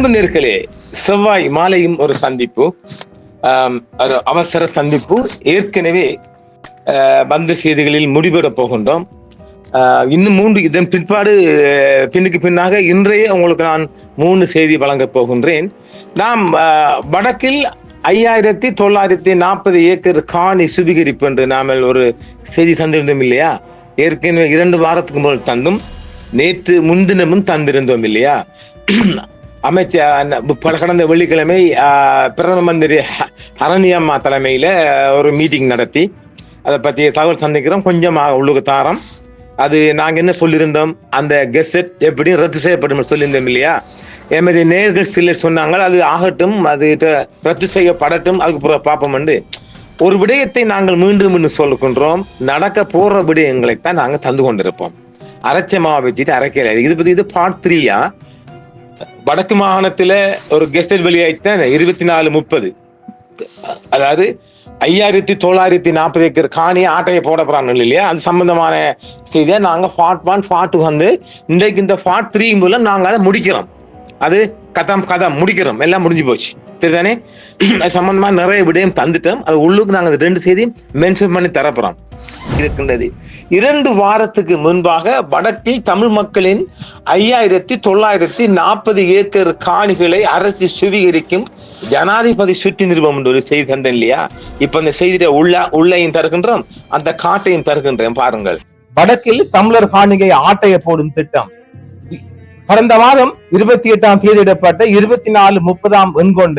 அன்பு நேர்களே செவ்வாய் மாலையும் ஒரு சந்திப்பு ஒரு அவசர சந்திப்பு. ஏற்கனவே பந்து வந்த செய்திகளில் முடிவிட போகின்றோம். ஆஹ், இன்னும் மூன்று இதன் பிற்பாடு பின்னுக்கு பின்னாக இன்றைய உங்களுக்கு நான் மூணு செய்தி வழங்கப் போகின்றேன். நாம் வடக்கில் ஐயாயிரத்தி தொள்ளாயிரத்தி நாற்பது ஏக்கர் காணி சுபிகரிப்பு என்று நாம ஒரு செய்தி தந்திருந்தோம் இல்லையா? ஏற்கனவே இரண்டு வாரத்துக்கு முதல் தந்தும் நேற்று முன்தினமும் தந்திருந்தோம் இல்லையா? அமைச்சர் பல கடந்த வெள்ளிக்கிழமை பிரதம மந்திரி ஹ- ஹரணியம்மா தலைமையில ஒரு மீட்டிங் நடத்தி அதை பத்தி தகவல் சந்திக்கிறோம் கொஞ்சமாக உள்ளுக்கு தாரம். அது நாங்க என்ன சொல்லியிருந்தோம்? அந்த கெஸ்ட் எப்படி ரத்து செய்யப்படும் சொல்லியிருந்தோம் இல்லையா? எமது நேர்கள் சிலர் சொன்னாங்க அது ஆகட்டும் அது ரத்து செய்யப்படட்டும் அதுக்கு பிறகு பார்ப்போம் வந்து ஒரு விடயத்தை நாங்கள் மீண்டும் மீண்டும் சொல்லுகின்றோம். நடக்க போற விடயங்களைத்தான் நாங்கள் தந்து கொண்டிருப்போம். அரைச்ச மாவை வச்சுட்டு அரைக்கல. இது பத்தி இது பார்ட் த்ரீயா வடக்கு மாகாணத்துல ஒரு கெஸ்டட் வெளியாயிடுச்சு இருபத்தி நாலு முப்பது. அதாவது ஐயாயிரத்தி தொள்ளாயிரத்தி நாற்பது ஏக்கர் காணி ஆட்டையை போடப்படுறாங்க இல்லையா? அது சம்பந்தமான செய்தியை நாங்கள் ஃபார்ட் ஒன் பார்ட் வந்து இன்றைக்கு இந்த ஃபார்ட் த்ரீ மூலம் நாங்கள் அதை முடிக்கிறோம். அது கதம் கதம் முடிக்கிறோம். எல்லாம் முடிஞ்சு போச்சு. சரிதானே அது சம்பந்தமா நிறைய விடயம் தந்துட்டோம். அது உள்ளுக்கு நாங்க அந்த ரெண்டு செய்தியும் மென்ஷன் பண்ணி தரப்போறோம். இருக்கின்றது. இரண்டு வாரத்துக்கு முன்பாக வடக்கில் தமிழ் மக்களின் ஐயாயிரத்தி தொள்ளாயிரத்தி நாற்பது ஏக்கர் காணிகளை அரசு சுவீகரிக்கும் ஜனாதிபதி சுற்றி நிறுவனம் என்று ஒரு செய்தி தந்தேன் இல்லையா? இப்ப அந்த செய்தியை உள்ள உள்ளையும் தருகின்றோம் அந்த காட்டையும் தருகின்றேன் பாருங்கள். வடக்கில் தமிழர் காணிகை ஆட்டைய போடும் திட்டம். கடந்த மாதம் இருபத்தி எட்டாம் தேதியிடப்பட்ட இருபத்தி நாலு முப்பதாம் எண்கொண்ட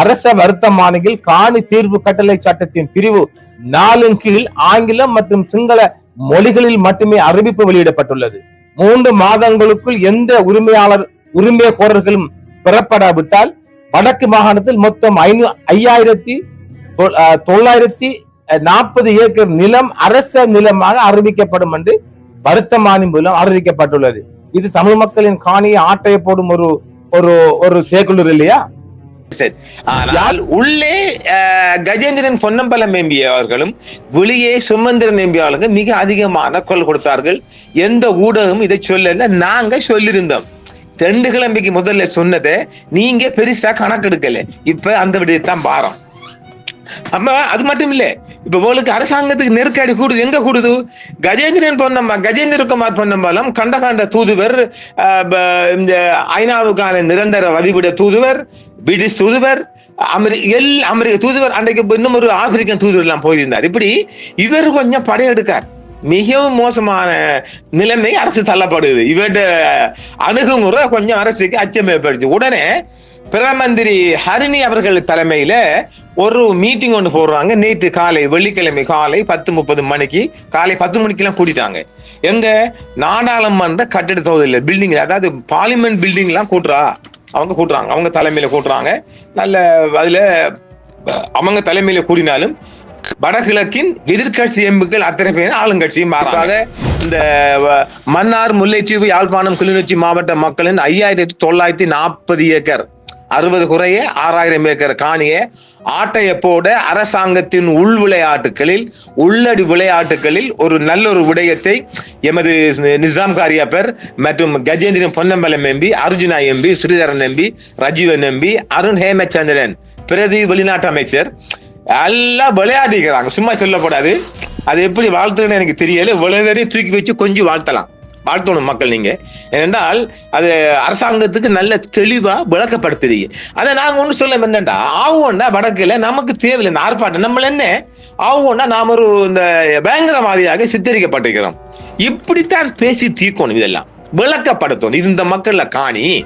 அரச வர்த்தமானியில் காணி தீர்வு கட்டளை சட்டத்தின் பிரிவு நாலின் கீழ் ஆங்கிலம் மற்றும் சிங்கள மொழிகளில் மட்டுமே அறிவிப்பு வெளியிடப்பட்டுள்ளது. மூன்று மாதங்களுக்குள் எந்த உரிமையாளர் உரிமை கோரர்களும் பெறப்படாவிட்டால் வடக்கு மாகாணத்தில் மொத்தம் ஐநூ ஐயாயிரத்தி தொள்ளாயிரத்தி நாற்பது ஏக்கர் நிலம் அரச நிலமாக அறிவிக்கப்படும் என்று வருத்தமானி மூலம் அறிவிக்கப்பட்டுள்ளது. இது தமிழ் மக்களின் காணியை ஆட்டைய போடும் ஒரு ஒரு ஒரு சேக்குலர் இல்லையா? ஆனால் உள்ளே கஜேந்திரன் பொன்னம்பலம் எம்பி அவர்களும் வெளியே சுமந்திரன் எம்பி அவர்களும் மிக அதிகமான குரல் கொடுத்தார்கள். எந்த ஊடகமும் இதை சொல்ல நாங்க சொல்லியிருந்தோம் ரெண்டு கிழமைக்கு முதல்ல சொன்னதை நீங்க பெருசா கணக்கெடுக்கல. இப்ப அந்த விடயத்தான் பாரம். அது மட்டும் இல்லை. இப்ப உங்களுக்கு அரசாங்கத்துக்கு நெருக்கடி கூடுது. எங்க கூடுது? கஜேந்திரன் பொன்னம்மா கஜேந்திரகுமார் பொன்னம்பாலம் கண்டகாண்ட தூதுவர் இந்த ஐநாவுக்கான நிரந்தர வதிவிட தூதுவர் பிரிட்டிஷ் தூதுவர் அமெரி எல் அமெரிக்க தூதுவர் அன்றைக்கு இன்னும் ஒரு ஆப்பிரிக்கன் தூதுவர் எல்லாம் போயிருந்தார். இப்படி இவர் கொஞ்சம் படையெடுக்கார். மிகவும் மோசமான நிலைமை அரசு தள்ளப்படுது. இவர்கிட்ட அணுகுமுறை கொஞ்சம் அரசுக்கு அச்சம் ஏற்படுச்சு உடனே பிரதம மந்திரி ஹரிணி அவர்கள் தலைமையில ஒரு மீட்டிங் ஒன்று போடுறாங்க. நேற்று காலை வெள்ளிக்கிழமை காலை பத்து முப்பது மணிக்கு. காலை பத்து மணிக்கெல்லாம் கூட்டிட்டாங்க. எங்க நாடாளுமன்ற கட்டிட தொகுதியில் பில்டிங் அதாவது பார்லிமெண்ட் பில்டிங் எல்லாம் கூட்டுறா. அவங்க கூட்டுறாங்க. அவங்க தலைமையில கூட்டுறாங்க. நல்ல அதுல அவங்க தலைமையில கூடினாலும் வடகிழக்கின் எதிர்க்கட்சி எம்புகள் அத்தனை பேர் ஆளுங்கட்சியும் மாறாக இந்த மன்னார் முல்லைத்தீவு யாழ்ப்பாணம் கிளிநொச்சி மாவட்ட மக்களின் ஐயாயிரத்தி தொள்ளாயிரத்தி நாற்பது ஏக்கர் அறுபது குறைய ஆறாயிரம் ஏக்கர் காணிய போட அரசாங்கத்தின் உள் விளையாட்டுகளில் உள்ளடி விளையாட்டுகளில் ஒரு நல்ல ஒரு விடயத்தை எமது நிசாம் காரியாப்பர் மற்றும் Gajendran Ponnambalam MP Arjuna MP Sritharan MP Rajeevan MP Arun Hemachandran பிரதி வெளிநாட்டு அமைச்சர். எல்லாம் விளையாடிக்கிறாங்க. சும்மா சொல்லக்கூடாது. அது எப்படி வாழ்த்துன்னு எனக்கு தெரியல. இவ்வளவு தூக்கி வச்சு கொஞ்சம் வாழ்த்தலாம். வாழ்த்தணும் மக்கள் நீங்க. ஏனென்றால் அது அரசாங்கத்துக்கு நல்ல தெளிவா விளக்கப்படுத்துறீங்க அதை நாங்க ஒண்ணு சொல்ல என்னண்டா ஆவோன்னா வடக்குல நமக்கு தேவையில்லை. இந்த ஆர்ப்பாட்டம். நம்மள என்ன? ஆவோன்னா நாம ஒரு இந்த பயங்கரவாதியாக சித்தரிக்கப்பட்டிருக்கிறோம். இப்படித்தான் பேசி தீர்க்கணும் இதெல்லாம். விளக்கப்படுத்தணும். இது இந்த மக்கள்ல காணி.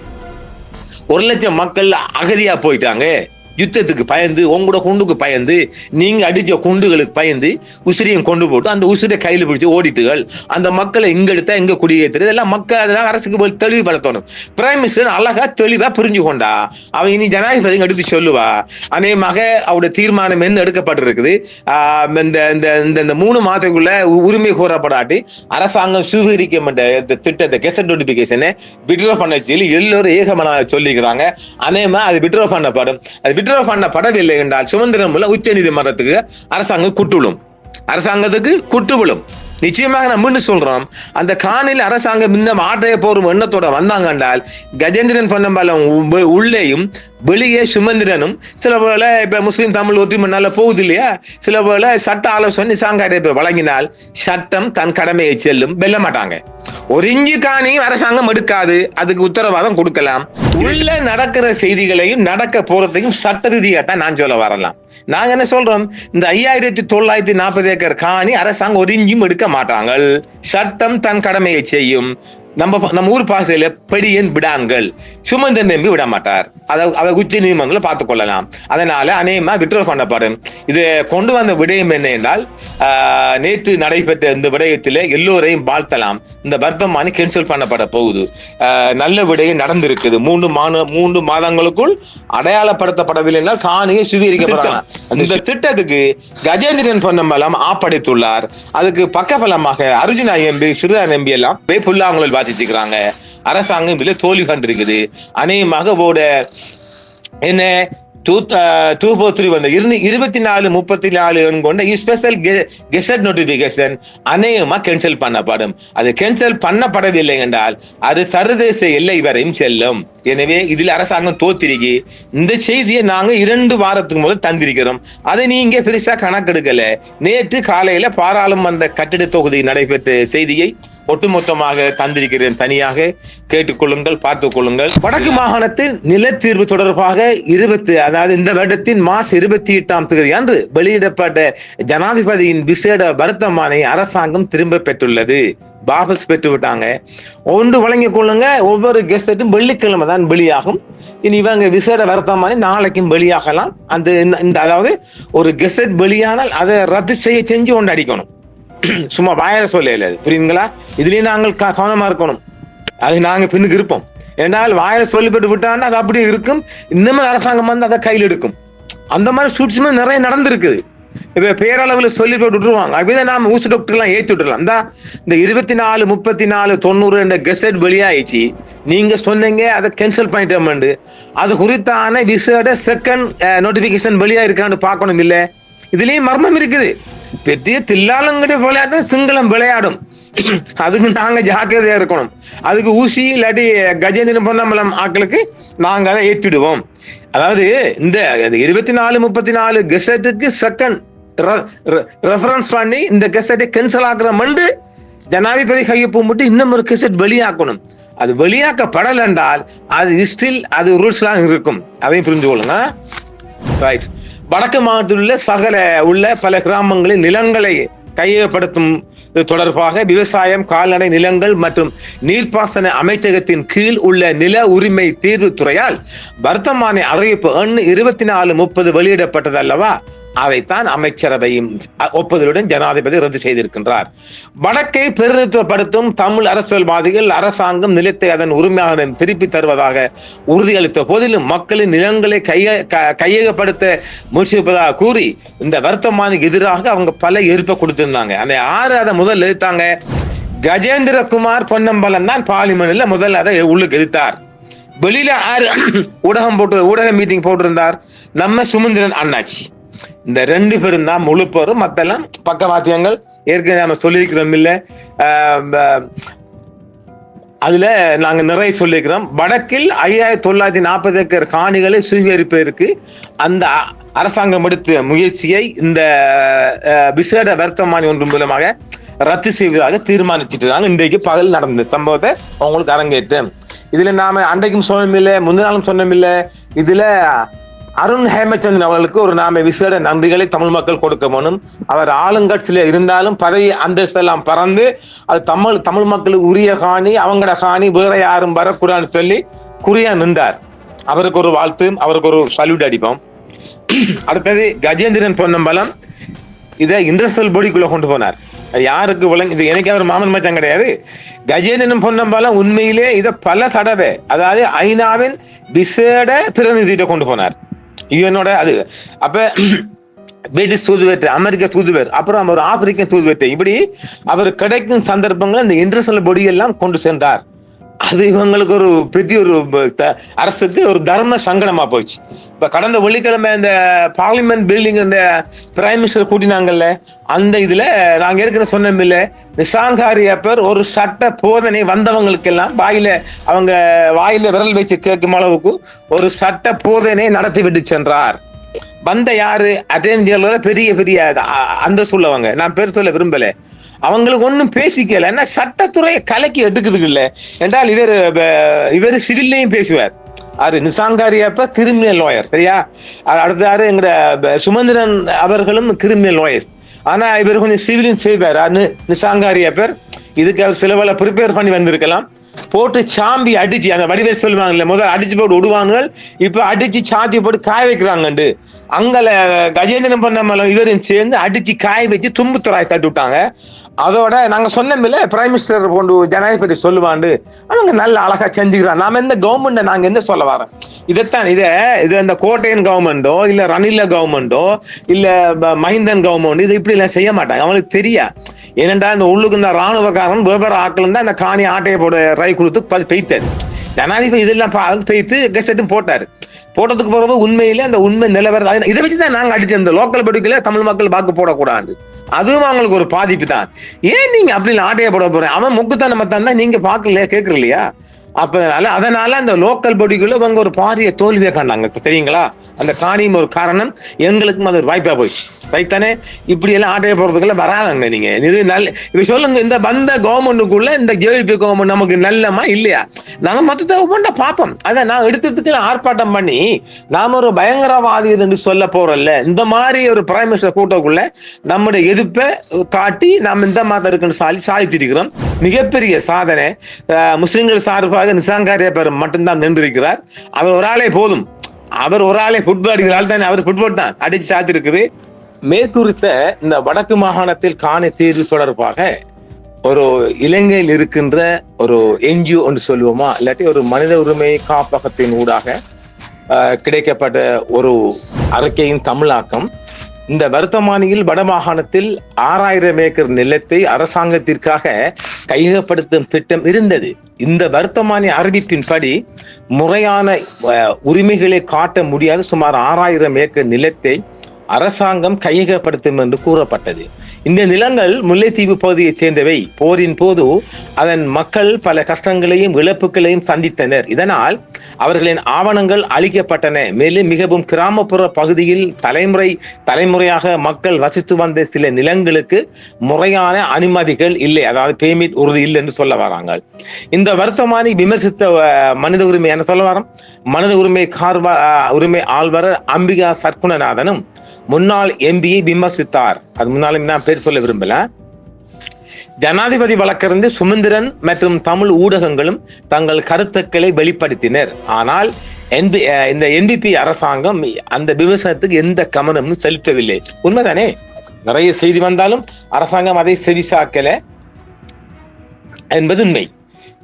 ஒரு லட்சம் மக்கள் அகதியா போயிட்டாங்க. யுத்தத்துக்கு பயந்து உங்களோட குண்டுக்கு பயந்து நீங்க அடிச்ச குண்டுகளுக்கு பயந்து உசிரியும் கொண்டு போட்டு அந்த உசிரை கையில பிடிச்சி ஓடிட்டுகள். அந்த மக்களை இங்க எடுத்தா இங்க குடியேற்றுறது இதெல்லாம் மக்கள் அதெல்லாம் அரசுக்கு போய் தெளிவுபடுத்தணும். பிரைம் மினிஸ்டர் அழகா தெளிவா புரிஞ்சு கொண்டா. அவன் இனி ஜனாதிபதி எடுத்து சொல்லுவா. அநேகமாக அவருடைய தீர்மானம் என்ன எடுக்கப்பட்டிருக்குது? ஆஹ் இந்த இந்த இந்த இந்த மூணு மாதத்துக்குள்ள உரிமை கோரப்படாட்டி அரசாங்கம் சுவீகரிக்கப்பட்ட இந்த திட்டத்தை கெசட் நோட்டிபிகேஷனை விட்ரோ பண்ண சொல்லி எல்லோரும் ஏகமன சொல்லிக்கிறாங்க. அநேகமா அது விட்ரோ பண்ணப்படும். அது விட்ரோ பண்ணப்படவில்லை என்றால் சுதந்திரம் உள்ள உச்ச நீதிமன்றத்துக்கு அரசாங்கம் குட்டுவிடும். அரசாங்கத்துக்கு குட்டு விழும் நிச்சயமாக நம்ம மீண்டும் சொல்றோம். அந்த காணில் அரசாங்கம் இன்னும் ஆட்டைய போரும் எண்ணத்தோட வந்தாங்க என்றால் கஜேந்திரன் பொன்னம்பாலம் உள்ளேயும் வெளியே சுமந்திரனும் சில போல இப்ப முஸ்லீம் தமிழ் ஒற்றுமைனால போகுது இல்லையா? சில போல சட்ட ஆலோசனை சாங்காரிய வழங்கினால் சட்டம் தன் கடமையை செல்லும் வெல்ல மாட்டாங்க. ஒரு இஞ்சி காணியும் அரசாங்கம் எடுக்காது அதுக்கு உத்தரவாதம் கொடுக்கலாம். உள்ள நடக்கிற செய்திகளையும் நடக்க போறதையும் சட்ட ரீதியாக தான் நான் சொல்ல வரலாம். நாங்க என்ன சொல்றோம்? இந்த ஐயாயிரத்தி தொள்ளாயிரத்தி நாற்பது ஏக்கர் காணி அரசாங்கம் ஒரு இஞ்சும் எடுக்க மாட்டாங்கள். சட்டம் தன் கடமையை செய்யும். நம்ம நம்ம ஊர் பாசையில பெடியன் விடான்கள் சுமந்தன் நம்பி விட மாட்டார் அதை அதை உச்ச நீதிமன்றத்தில் பார்த்துக் கொள்ளலாம். அதனால அநேகமா விட்ரோ பண்ணப்படும் இது கொண்டு வந்த விடயம் என்ன என்றால் நேற்று நடைபெற்ற இந்த விடயத்திலே எல்லோரையும் வாழ்த்தலாம். இந்த வர்த்தமானி கேன்சல் பண்ணப்பட போகுது. நல்ல விடயம் நடந்திருக்குது. மூன்று மாத மூன்று மாதங்களுக்குள் அடையாளப்படுத்தப்படவில்லை என்றால் காணியை சுவீகரிக்கப்படலாம். இந்த திட்டத்துக்கு கஜேந்திரன் பொன்னம்பலம் ஆப்படைத்துள்ளார். அதுக்கு பக்கபலமாக அர்ஜுனா எம்பி சிறுதா எம்பி எல்லாம் புல்லாங்குழல் வாசிச்சுக்கிறாங்க அரசாங்கம் இதுல தோல்வி கண்டிருக்குது. அநேகமாக ஓட என்ன டூ டூ ஃபோர் த்ரீ வந்து இருந்து இருபத்தி நாலு முப்பத்தி நாலு கொண்ட ஸ்பெஷல் கெசட் நோட்டிபிகேஷன் அநேகமாக கேன்சல் பண்ணப்படும். அது கேன்சல் பண்ணப்படவில்லை என்றால் அது சர்வதேச எல்லை வரையும் செல்லும். எனவே இதில் அரசாங்கம் தோத்திருக்கி இந்த செய்தியை நாங்கள் இரண்டு வாரத்துக்கு முதல் தந்திருக்கிறோம். அதை நீங்க பெருசா கணக்கெடுக்கல. நேற்று காலையில பாராளுமன்ற கட்டிட தொகுதி நடைபெற்ற செய்தியை ஒட்டுமொத்தமாக தந்திருக்கிறேன் தனியாக. கேட்டுக்கொள்ளுங்கள் பார்த்துக் கொள்ளுங்கள் வடக்கு மாகாணத்தில் நிலத்தீர்வு தொடர்பாக இருபத்தி அதாவது இந்த வருடத்தின் மார்ச் இருபத்தி எட்டாம் தேதி அன்று வெளியிடப்பட்ட ஜனாதிபதியின் விசேட வருத்தமானை அரசாங்கம் திரும்ப பெற்றுள்ளது. பாபஸ் பெற்று விட்டாங்க ஒன்று வழங்கிக் கொள்ளுங்க ஒவ்வொரு கெஸ்டும் வெள்ளிக்கிழமை தான் வெளியாகும். இனி இவங்க விசேட வருத்தமானி நாளைக்கும் வெளியாகலாம். அந்த இந்த- இந்த அதாவது ஒரு கெசட் வெளியானால் அதை ரத்து செய்ய செஞ்சு ஒன்று அடிக்கணும். சும்மா வாயில சொல்லல அது. புரியுதுங்களா? இதுலயும் நாங்கள் க- கவனமா இருக்கணும். அது நாங்க பின்னுக்கு இருப்போம். என்றால் வாயில சொல்லிப்பட்டு விட்டான்னா அது அப்படியே இருக்கும். இன்னமும் அரசாங்கம் வந்து அதை கையில் எடுக்கும். அந்த மாதிரி சூட்சமே நிறைய நடந்திருக்குது. இப்ப பேரளவுல சொல்லி போட்டு விட்டுருவாங்க. அப்படிதான் நாம ஊசி டாக்டர் எல்லாம் ஏத்தி விட்டுறலாம். இந்த இந்த இருபத்தி நாலு முப்பத்தி நாலு தொண்ணூறு என்ற கெசட் வெளியாயிடுச்சு. நீங்க சொன்னீங்க அதை கேன்சல் பண்ணிட்டோம் அது குறித்தான விசேட செகண்ட் நோட்டிபிகேஷன் வெளியா இருக்கான்னு பார்க்கணும் இல்ல இதுலயும் மர்மம் இருக்குது. பெரிய தில்லாலங்கடி விளையாட்டு சிங்களம் விளையாடும். அதுக்கு நாங்க ஜாக்கிரதையா இருக்கணும். அதுக்கு ஊசி இல்லாட்டி கஜேந்திரன் பொன்னம்பலம் ஆக்களுக்கு நாங்க அதை ஏற்றிடுவோம் அதாவது இந்த இருபத்தி நாலு முப்பத்தி நாலு கெசட்டுக்கு செகண்ட் ரெஃபரன்ஸ் பண்ணி இந்த கெசட்டை கேன்சல் ஆக்குற மண்டு ஜனாதிபதி கையொப்பம் போட்டு இன்னும் ஒரு கெசட் வெளியாக்கணும். அது வெளியாக்கப்படல் என்றால் அது ஸ்டில் அது ரூல்ஸ்லாம் இருக்கும். அதையும் புரிஞ்சு கொள்ளுங்க ரைட் வடக்கு மாவட்டத்தில் உள்ள சகல உள்ள பல கிராமங்களில் நிலங்களை கையகப்படுத்தும் தொடர்பாக விவசாயம் கால்நடை நிலங்கள் மற்றும் நீர்ப்பாசன அமைச்சகத்தின் கீழ் உள்ள நில உரிமை தீர்வு துறையால் வர்த்தமானி அறிவிப்பு எண் இருபத்தி நாலு முப்பது வெளியிடப்பட்டது அல்லவா அதைத்தான் அமைச்சரவையும் ஒப்புதலுடன் ஜனாதிபதி ரத்து செய்திருக்கின்றார். வடக்கை பிரதிநிதித்துவப்படுத்தும் தமிழ் அரசியல்வாதிகள் அரசாங்கம் நிலத்தை அதன் உரிமையாளரிடம் திருப்பி தருவதாக உறுதியளித்த போதிலும் மக்களின் நிலங்களை கைய க- கையகப்படுத்த முயற்சிப்பதாக கூறி இந்த வருத்தமானுக்கு எதிராக அவங்க பல எதிர்ப்பை கொடுத்திருந்தாங்க. அந்த ஆறு அதை முதல் எதிர்த்தாங்க. கஜேந்திரகுமார் பொன்னம்பலம் தான் பார்லிமெண்ட்ல முதல் அதை உள்ளுக்கு எதிர்த்தார். வெளியில ஆறு ஊடகம் போட்டு ஊடக மீட்டிங் போட்டிருந்தார். நம்ம சுமந்திரன் அண்ணாச்சி. இந்த ரெண்டு பேரும் தான் முழு பேரும் மத்தெல்லாம் பக்கவாத்தியங்கள். ஏற்கனவே நம்ம சொல்லியிருக்கிறோம் இல்ல அதுல நாங்க நிறைய சொல்லியிருக்கிறோம். வடக்கில் ஐயாயிரத்தி தொள்ளாயிரத்தி நாற்பது ஏக்கர் காணிகளை சுவீகரிப்பதற்கு அந்த அ- அரசாங்கம் எடுத்த முயற்சியை இந்த அஹ், விசேட வர்த்தமானி ஒன்று மூலமாக ரத்து செய்வதாக தீர்மானிச்சிட்டு இன்றைக்கு பகல் நடந்த சம்பவத்தை அவங்களுக்கு அரங்கேற்றேன். இதுல நாம அன்றைக்கும் சொன்னமில்லை முந்தின நாளும் சொன்னமில்லை இதுல அருண் ஹேமச்சந்திரன் அவர்களுக்கு ஒரு நாம விசேட நன்றிகளை தமிழ் மக்கள் கொடுக்க வேணும். அவர் ஆளுங்கட்சியில இருந்தாலும் பதவி அந்தஸ்தெல்லாம் பறந்து அது தமிழ் தமிழ் மக்களுக்கு உரிய காணி அவங்களோட காணி வேற யாரும் வரக்கூடாதுன்னு சொல்லி குறியா நின்றார். அவருக்கு ஒரு வாழ்த்து அவருக்கு ஒரு சல்யூட் அடிப்போம். அடுத்தது கஜேந்திரன் பொன்னம்பலம் இதை இண்டஸ்ட்ரியல் பொடிக்குள்ள கொண்டு போனார். அது யாருக்கு விளங்க இது எனக்கு அவர் மாமன் மச்சம் கிடையாது. கஜேந்திரன் பொன்னம்பலம் உண்மையிலே இதை பல தடவை அதாவது ஐநாவின் விசேட பிரதிநிதியிட்ட கொண்டு போனார். யுஎனோட அது அப்ப பிரிட்டிஷ் தூதுவர் அமெரிக்க தூதுவர் அப்புறம் அவர் ஆப்பிரிக்க தூதுவர் இப்படி அவர் கிடைக்கும் சந்தர்ப்பங்கள் இந்த இன்டர்நேஷனல் பொடி எல்லாம் கொண்டு சென்றார். அது இவங்களுக்கு ஒரு பெரிய ஒரு த- அரசுக்கு ஒரு தர்ம சங்கடமா போச்சு இப்ப கடந்த வெள்ளிக்கிழமை இந்த பார்லிமெண்ட் பில்டிங் இந்த பிரைம் மினிஸ்டர் கூட்டினாங்கல்ல அந்த இதுல நாங்க ஏற்கனவே சொன்னோம் இல்ல நிசாங்காரி ஒரு சட்ட போதனை வந்தவங்களுக்கெல்லாம் வாயில அவங்க வாயில விரல் வச்சு கேட்கும் அளவுக்கு ஒரு சட்ட போதனை நடத்தி விட்டு சென்றார். வந்த யாரு? அட்டென்ஜர்ல பெரிய பெரிய அந்த சொல்லவங்க நான் பேர் சொல்ல விரும்பல. அவங்களுக்கு ஒண்ணும் பேசிக்கல. என்ன சட்டத்துறையை கலக்கி எடுக்குது இல்ல என்றால் இவர் இவர் சிவில்லையும் பேசுவார். அது நிசாங்காரியப்ப கிரிமினல் லாயர் சரியா? அ- அடுத்த எங்கட சுமந்திரன் அவர்களும் கிரிமினல் லாயர் ஆனா இவர் கொஞ்சம் சிவிலும் செய்வார். நிசாங்காரியப்பர் இதுக்கு அவர் சிலவள ப்ரிப்பேர் பண்ணி வந்திருக்கலாம். போட்டு சாம்பி அடிச்சு அந்த வடிவே சொல்லுவாங்கல்ல முதல்ல அடிச்சு போட்டு விடுவாங்க இப்ப அடிச்சு சாந்தி போட்டு காய வைக்கிறாங்கண்டு. அங்கல கஜேந்திரன் பொன்னம்பலம் இவரும் சேர்ந்து அடிச்சு காய வச்சு தும்புத்துறாய் தட்டு விட்டாங்க அதோட நாங்க சொன்னோம்ல பிரைம் மினிஸ்டர் கொண்டு ஜனாதிபதி சொல்லுவாண்டு. அவங்க நல்ல அழகா செஞ்சுக்கிறான். நாம எந்த கவர்மெண்ட் நாங்க என்ன சொல்ல வரோம்? இதைத்தான் இத இது இந்த கோட்டையன் கவர்மெண்டோ இல்ல ரணில கவர்மெண்டோ இல்ல மஹிந்தன் கவர்மெண்ட் இது இப்படி எல்லாம் செய்ய மாட்டாங்க. அவங்களுக்கு தெரியா? ஏனென்றா இந்த உள்ளுக்கு இந்த ராணுவக்காரன் விவர ஆட்கள் தான் இந்த காணி ஆட்டையை போட ரை கொடுத்து பெய்த்தாரு ஜனாதிபதி இதெல்லாம் பெய்த்து கெசட்டும் போட்டாரு. போட்டதுக்கு பிறகு உண்மையிலே அந்த உண்மை நிலவரம் இதை வச்சு தான் நாங்க அடிச்சு இந்த லோக்கல் படுக்கையில தமிழ் மக்கள் வாக்கு போடக்கூடாது. அதுவும் அவங்களுக்கு ஒரு பாதிப்பு தான் ஏன் நீங்க அப்படி ஆட்டையை போட போறேன் அவன் முக்குத்தனமா தான் நீங்க பாக்கல கேக்குற இல்லையா அப்ப அதனால- அந்த லோக்கல் பாடிக்குள்ள இவங்க ஒரு பாரிய தோல்வியை கண்டாங்க தெரியுங்களா? அந்த காணியும் ஒரு காரணம் எங்களுக்கும் அது ஒரு வாய்ப்பா போயிடுச்சு. ரைட் தானே? இப்படி எல்லாம் ஆட்டைய போறதுக்குள்ள வராதாங்க நீங்க. இது நல்ல இப்ப சொல்லுங்க இந்த வந்த கவர்மெண்ட்டுக்குள்ள இந்த ஜேபி கவர்மெண்ட் நமக்கு நல்லமா இல்லையா? நாங்க மொத்தத்தை ஒவ்வொன்றா பார்ப்போம். அதை நான் எடுத்ததுக்கு ஆர்ப்பாட்டம் பண்ணி நாம ஒரு பயங்கரவாதி என்று சொல்ல போறோம்ல இந்த மாதிரி ஒரு பிரைம் மினிஸ்டர் கூட்டக்குள்ள நம்முடைய எதிர்ப்பை காட்டி நாம் இந்த மாதிரி இருக்குன்னு சாதி சாதிச்சிருக்கிறோம். மிகப்பெரிய சாதனை முஸ்லிம்கள் சார்பாக நிசாங்காரிய பேர் மட்டும்தான் நின்றிருக்கிறார். அவர் ஒரு ஆளே போதும். அவர் ஒரு ஆளே ஃபுட்பால் அடிக்கிறாள் தானே. அவர் ஃபுட்பால் தான் அடிச்சு சாத்திருக்குது. மேற்குறித்த இந்த வடக்கு மாகாணத்தில் காணி தீர்வு தொடர்பாக ஒரு இலங்கையில் இருக்கின்ற ஒரு என்ஜிஓ என்று சொல்லுவோமா? இல்லாட்டி ஒரு மனித உரிமை காப்பகத்தின் ஊடாக கிடைக்கப்பட்ட ஒரு அறிக்கையின் தமிழாக்கம். இந்த வருத்தமானியில் வடமாகாணத்தில் ஆறாயிரம் ஏக்கர் நிலத்தை அரசாங்கத்திற்காக கையகப்படுத்தும் திட்டம் இருந்தது. இந்த வருத்தமானி அறிவிப்பின்படி முறையான உரிமைகளை காட்ட முடியாத சுமார் ஆறாயிரம் ஏக்கர் நிலத்தை அரசாங்கம் கையகப்படுத்தும் என்று கூறப்பட்டது. இந்த நிலங்கள் முல்லைத்தீவு பகுதியைச் சேர்ந்தவை. போரின் போது அதன் மக்கள் பல கஷ்டங்களையும் இழப்புகளையும் சந்தித்தனர். இதனால் அவர்களின் ஆவணங்கள் அழிக்கப்பட்டன. மேலும் மிகவும் கிராமப்புற பகுதியில் தலைமுறை தலைமுறையாக மக்கள் வசித்து வந்த சில நிலங்களுக்கு முறையான அனுமதிகள் இல்லை. அதாவது பேமெண்ட் உறுதி இல்லை என்று சொல்ல வராங்க இந்த வருத்தமானி விமர்சித்த மனித உரிமை என்ன சொல்ல வரோம்? மனித உரிமை கார்வா உரிமை ஆழ்வரர் அம்பிகா சர்க்குணநாதனும் முன்னாள் எம்பியை விமர்சித்தார் அது முன்னாலும் நான் பேர் சொல்ல விரும்பல. ஜனாதிபதி வழக்கறிஞர் சுமந்திரன் மற்றும் தமிழ் ஊடகங்களும் தங்கள் கருத்துக்களை வெளிப்படுத்தினர். ஆனால் என்பி இந்த என்பிபி அரசாங்கம் அந்த விமர்சனத்துக்கு எந்த கவனமும் செலுத்தவில்லை. உண்மைதானே? நிறைய செய்தி வந்தாலும் அரசாங்கம் அதை செவிசாக்கல என்பது உண்மை.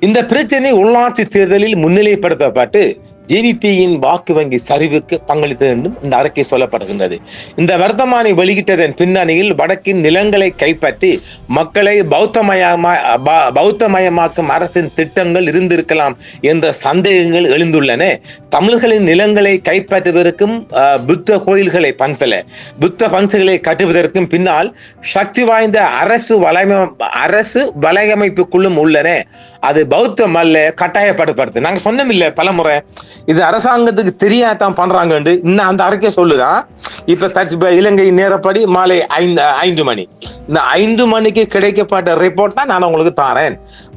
இந்த பிரச்சனை உள்ளாட்சி தேர்தலில் முன்னிலைப்படுத்தப்பட்டு ஜேவிபியின் வாக்கு வங்கி சரிவுக்கு பங்களித்தது என்றும் இந்த அறிக்கை சொல்லப்படுகின்றது. இந்த வர்த்தமானி வெளியிட்டதன் பின்னணியில் வடக்கின் நிலங்களை கைப்பற்றி மக்களை பௌத்தமயமா பௌத்தமயமாக்கும் அரசின் திட்டங்கள் இருந்திருக்கலாம் என்ற சந்தேகங்கள் எழுந்துள்ளன. தமிழர்களின் நிலங்களை கைப்பற்றுவதற்கும் புத்த கோயில்களை பண்பல புத்த பன்சுகளை கட்டுவதற்கும் பின்னால் சக்தி வாய்ந்த அரசு வலைமை அரசு வலையமைப்புக்குள்ளும் உள்ளன. அது பௌத்தம் அல்ல கட்டாயப்படுத்தப்படுது. நாங்க சொன்னோம் இல்ல பலமுறை. இது அரசாங்கத்துக்கு தெரியாதான் பண்றாங்கன்னு இன்னும் அந்த அறிக்கை சொல்லுதான் இப்ப தட்ஸ் இலங்கை நேரப்படி மாலை ஐந்து ஐந்து மணி. இந்த ஐந்து மணிக்கு கிடைக்கப்பட்ட ரிப்போர்ட் தான் நான் உங்களுக்கு தாரேன்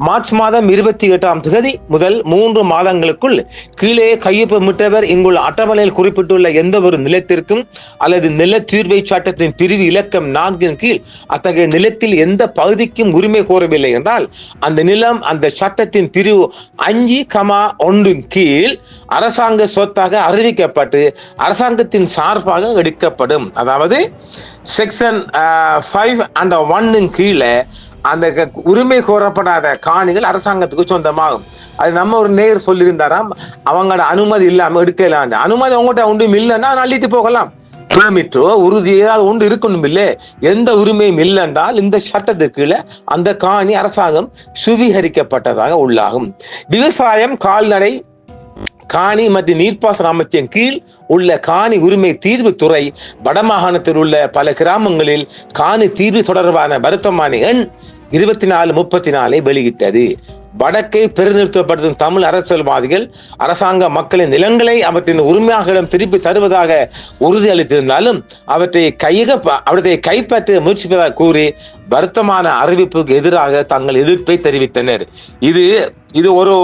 மார்ச் மாதம் இருபத்தி எட்டாம் தேதி முதல் மூன்று மாதங்களுக்குள் கீழே கையொப்பமிட்டவர் இங்குள்ள அட்டவணையில் குறிப்பிட்டுள்ள எந்த ஒரு நிலத்திற்கும் அல்லது நில தீர்வை சட்டத்தின் பிரிவு இலக்கம் நான்கின் கீழ் அத்தகைய நிலத்தில் எந்த பகுதிக்கும் உரிமை கோரவில்லை என்றால் அந்த நிலம் அந்த சட்டத்தின் பிரிவு அஞ்சு கமா ஒன்றின் கீழ் அரசாங்க சொத்தாக அறிவிக்கப்பட்டு அரசாங்கத்தின் சார்பாக எடுக்கப்படும். அதாவது செக்ஷன் ஃபைவ் அந்த ஒன்னின் கீழே அந்த க- உரிமை கோரப்படாத காணிகள் அரசாங்கத்துக்கு சொந்தமாகும். அது நம்ம ஒரு நேர் சொல்லியிருந்தாராம் அவங்களோட அனுமதி இல்லாமல் எடுக்கலான்னு. அனுமதி அவங்ககிட்ட ஒன்றும் இல்லைன்னா அள்ளிட்டு போகலாம். பெர்மிட்டோ உறுதியோ அது ஒன்று இருக்கணும் இல்லை எந்த உரிமையும் இல்லை என்றால் இந்த சட்டத்துக்கு கீழே அந்த காணி அரசாங்கம் சுவீகரிக்கப்பட்டதாக உள்ளாகும். விவசாயம் கால்நடை காணி மற்றும் நீர்ப்பாசன அமைச்சின் கீழ் உள்ள காணி உரிமை தீர்வு துறை வடமாகாணத்தில் உள்ள பல கிராமங்களில் காணி தீர்வு தொடர்பான வருத்தமான எண் இருபத்தி நாலு முப்பத்தி நாலை வெளியிட்டது. வடக்கை பிரதிநிதித்துவப்படுத்தும் தமிழ் அரசியல்வாதிகள் அரசாங்க மக்களின் நிலங்களை அவற்றின் உரிமையாளர்களிடம் திருப்பி தருவதாக உறுதியளித்திருந்தாலும் அவற்றை கையக அவற்றை கைப்பற்ற முயற்சிப்பதாக கூறி வருத்தமான அறிவிப்புக்கு எதிராக தங்கள் எதிர்ப்பை தெரிவித்தனர். இது இது ஒரு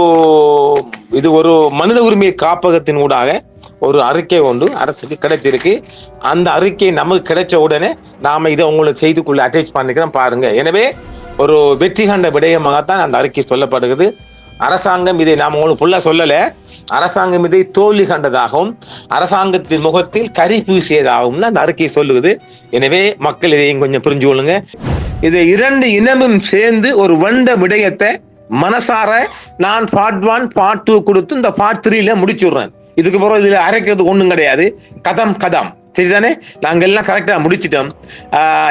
இது ஒரு மனித உரிமை காப்பகத்தின் ஊடாக ஒரு அறிக்கை ஒன்று அரசுக்கு கிடைத்திருக்கு. அந்த அறிக்கை நமக்கு கிடைச்ச உடனே நாம இதை உங்களுக்கு செய்திக்குள்ள அட்டாச் பண்ணிக்கிறோம் பாருங்க. எனவே ஒரு வெற்றி கண்ட விடயமாகத்தான் அந்த அறிக்கை சொல்லப்படுகிறது. அரசாங்கம் இதை நாம் உங்களுக்கு ஃபுல்லா சொல்லல. அரசாங்கம் இதை தோல்வி கண்டதாகவும் அரசாங்கத்தின் முகத்தில் கறி பூசியதாகவும் தான் அந்த அறிக்கை சொல்லுவது எனவே மக்கள் இதையும் கொஞ்சம் புரிஞ்சு கொள்ளுங்க. இது இரண்டு இனமும் சேர்ந்து ஒரு வண்ட விடயத்தை மனசார நான் பார்ட் ஒன் பார்ட் டூ கொடுத்து இந்த பார்ட் த்ரீல முடிச்சுடுறேன். இதுக்கு பிறகு இதுல அரைக்கிறது ஒண்ணும் கிடையாது. கதம் கதம். சரிதானே நாங்கள் எல்லாம் கரெக்டாக முடிச்சிட்டோம்.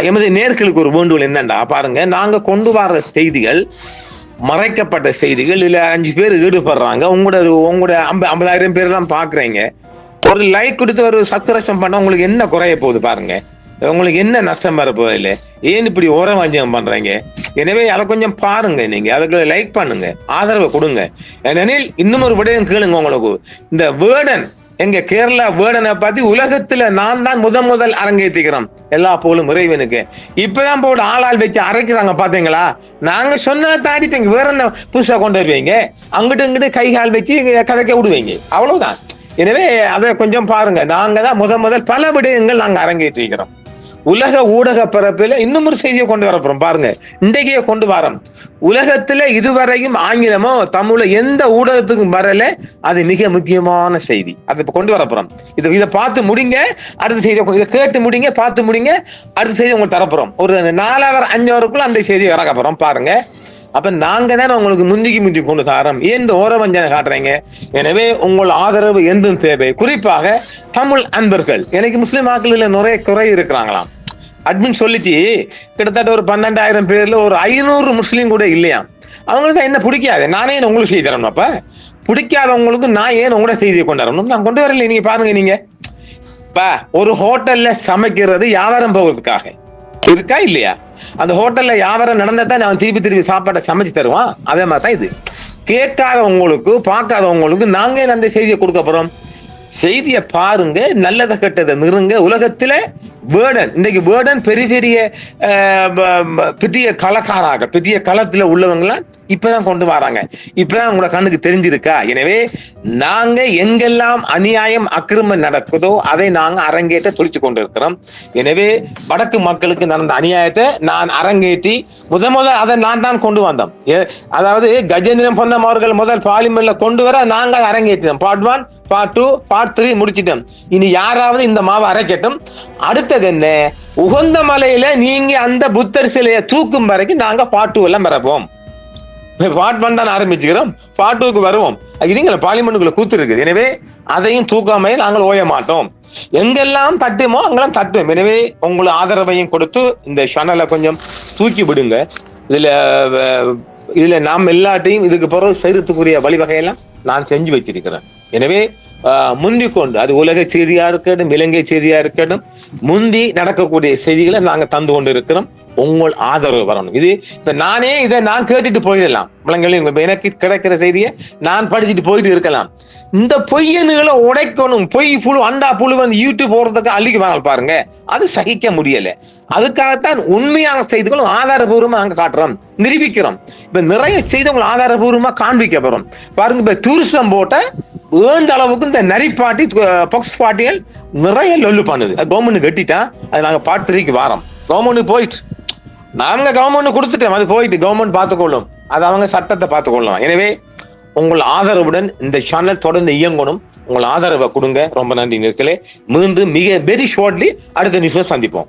எமது நேர்களுக்கு ஒரு வேண்டுகோள் என்னண்டா பாருங்க நாங்கள் கொண்டு வர செய்திகள் மறைக்கப்பட்ட செய்திகள் இதில் அஞ்சு பேர் ஈடுபடுறாங்க. உங்களோட உங்களோட ஐம்ப ஐம்பதாயிரம் பேர் தான் ஒரு லைக் கொடுத்து ஒரு சப்ஸ்கிரிப்ஷன் பண்ண உங்களுக்கு என்ன குறைய போகுது பாருங்க. உங்களுக்கு என்ன நஷ்டம் வரப்போது இல்லை? ஏன் இப்படி ஓரம் வாஞ்சியம் பண்றீங்க? எனவே அதை கொஞ்சம் பாருங்க நீங்க. அதுக்கு லைக் பண்ணுங்க. ஆதரவை கொடுங்க. ஏனெனில் இன்னும் ஒரு விடயம் கேளுங்க உங்களுக்கு. இந்த வேர்டன் எங்க கேரளா வேர்டனை பத்தி உலகத்துல நான் தான் முதன் முதல் அரங்கேற்றிக்கிறோம். எல்லா போலும் இறைவனுக்கு. இப்பதான் போட்டு ஆளால் வச்சு அரைக்கிறாங்க பாத்தீங்களா? நாங்க சொன்னதை தாடிப்பீங்க வேற என்ன புதுசா கொண்டு வருவீங்க? அங்கிட்டு இங்கிட்டு கை கால் வச்சு கதைக்க விடுவீங்க. அவ்வளவுதான். எனவே அதை கொஞ்சம் பாருங்க. நாங்க தான் முதன் முதல் பல விடயங்கள் நாங்க அரங்கேற்றிக்கிறோம் உலக ஊடக பரப்பில் இன்னும் ஒரு செய்தியை கொண்டு வரப்போறோம் பாருங்க இன்றைக்கே கொண்டு வரோம். உலகத்துல இதுவரையும் ஆங்கிலமோ தமிழோ எந்த ஊடகத்துக்கும் வரல. அது மிக முக்கியமான செய்தி. அதை இப்ப கொண்டு வரப்போறோம் இதை இதை பார்த்து முடிங்க. அடுத்த செய்தியை இதை கேட்டு முடிங்க பார்த்து முடிங்க. அடுத்த செய்தி உங்களுக்கு தரப்போறோம். ஒரு நாலாவது அஞ்சாவதுக்குள்ள அந்த செய்தியை இறக்க போறோம். பாருங்க. அப்ப நாங்க தானே உங்களுக்கு முந்திக்கு முந்தி கொண்டு தாரம் ஏன் ஓரவஞ்சனை காட்டுறீங்க? எனவே உங்கள் ஆதரவு எந்தும் தேவை. குறிப்பாக தமிழ் அன்பர்கள். எனக்கு முஸ்லிம் ஆக்களில் நிறைய குறை இருக்கிறாங்களாம். அட்மின் சொல்லிச்சு கிட்டத்தட்ட ஒரு பன்னெண்டாயிரம் பேர்ல ஒரு ஐநூறு முஸ்லீம் கூட இல்லையா அவங்களுக்கு தான் என்ன பிடிக்காது? நானே உங்களுக்கு செய்தி தரணும் அப்ப? பிடிக்காதவங்களுக்கு நான் ஏன் உங்களோட செய்தியை கொண்டு வரணும்? நான் கொண்டு வரல நீங்க பாருங்க நீங்க. இப்ப ஒரு ஹோட்டல்ல சமைக்கிறது வியாபாரம் போகிறதுக்காக. இருக்கா இல்லையா? அந்த ஹோட்டல்ல வியாபாரம் நடந்தா தான் அவன் திருப்பி திருப்பி சாப்பாட்டை சமைச்சு தருவான். அதே மாதிரி தான் இது. கேட்காதவங்களுக்கு பார்க்காதவங்களுக்கு நாங்க அந்த செய்தியை கொடுக்க போறோம். செய்தியை பாருங்க நல்லதை கெட்டதை நிறுங்க. உலகத்துல வேர்டன் இன்னைக்கு வேர்டன் பெரிய பெரிய பெரிய கலக்காராக பெரிய களத்துல உள்ளவங்களாம் இப்பதான் கொண்டு வராங்க. இப்பதான் உங்களோட கண்ணுக்கு தெரிஞ்சிருக்கா? எனவே நாங்க எங்கெல்லாம் அநியாயம் அக்கிரமம் நடக்குதோ அதை நாங்க அரங்கேற்ற துளிச்சு கொண்டிருக்கிறோம். எனவே வடக்கு மக்களுக்கு நடந்த அநியாயத்தை நான் அரங்கேற்றி முத முதல் அதை நான் தான் கொண்டு வந்தோம். அதாவது கஜேந்திரன் பொன்னம் அவர்கள் முதல் பார்லிமெண்ட்ல கொண்டு வர நாங்க அரங்கேற்றினோம். Part one part two part three முடிச்சிட்டோம் இனி யாராவது இந்த மாவை அரைக்கட்டும். அடுத்தது என்ன? உகந்த மலையில நீங்க அந்த புத்தர் சிலையை தூக்கும் வரைக்கும் நாங்க பார்ட் டூ எல்லாம் மறப்போம் பார்ட் ஒன் தான் ஆரம்பிச்சுக்கிறோம். பார்ட் டூக்கு வருவோம். இதுங்கள பார்லிமெண்ட்டுக்குள்ள கூத்து இருக்குது எனவே அதையும் தூக்காமே நாங்கள் ஓய மாட்டோம். எங்கெல்லாம் தட்டுமோ அங்கெல்லாம் தட்டுவோம். எனவே உங்களை ஆதரவையும் கொடுத்து இந்த சேனலை கொஞ்சம் தூக்கி விடுங்க. இதுல இதுல நாம் எல்லாத்தையும் இதுக்கு பிறகு செய்யறதுக்குரிய வழிவகையெல்லாம் நான் செஞ்சு வச்சிருக்கிறேன். எனவே முந்தி கொண்டு அது உலக செய்தியா இருக்கட்டும் இலங்கை செய்தியா இருக்கட்டும் முந்தி நடக்கக்கூடிய செய்திகளை நாங்க தந்து கொண்டு இருக்கிறோம் உங்கள் ஆதரவு வரணும். இது இப்ப நானே இதை நான் கேட்டுட்டு போயிடலாம். பிள்ளைங்களையும் எனக்கு கிடைக்கிற செய்தியை நான் படிச்சுட்டு போயிட்டு இருக்கலாம். இந்த பொய்யனுகளை உடைக்கணும். பொய் புழு அண்டா புழு வந்து யூடியூப் போறதுக்கு அள்ளிக்கு வாங்க பாருங்க. அது சகிக்க முடியல. அதுக்காகத்தான் உண்மையான செய்திகளும் ஆதாரபூர்வமா நாங்க காட்டுறோம். நிரூபிக்கிறோம். இப்ப நிறைய செய்திகள் ஆதாரபூர்வமா காண்பிக்க போறோம் பாருங்க இப்ப டூரிசம் போட்ட வேண்ட அளவுக்கு இந்த பாட்டி பொக்ஸ் பாட்டிகள் நிறைய லொல்லு பண்ணுது. கவர்மெண்ட் கட்டிட்டான் அது நாங்க பார்ட் த்ரீக்கு வாரோம். கவர்மெண்ட் போயிட்டு நாங்க கவர்மெண்ட் கொடுத்துட்டோம் அது போயிட்டு கவர்மெண்ட் பார்த்துக்கொள்ளும். அது அவங்க சட்டத்தை பார்த்துக்கொள்ளும் எனவே உங்கள் ஆதரவுடன் இந்த சேனல் தொடர்ந்து இயங்கணும். உங்கள் ஆதரவை கொடுங்க. ரொம்ப நன்றி நேர்களே மீண்டும் மிக வெரி ஷார்ட்லி அடுத்த நியூஸ்ல சந்திப்போம்.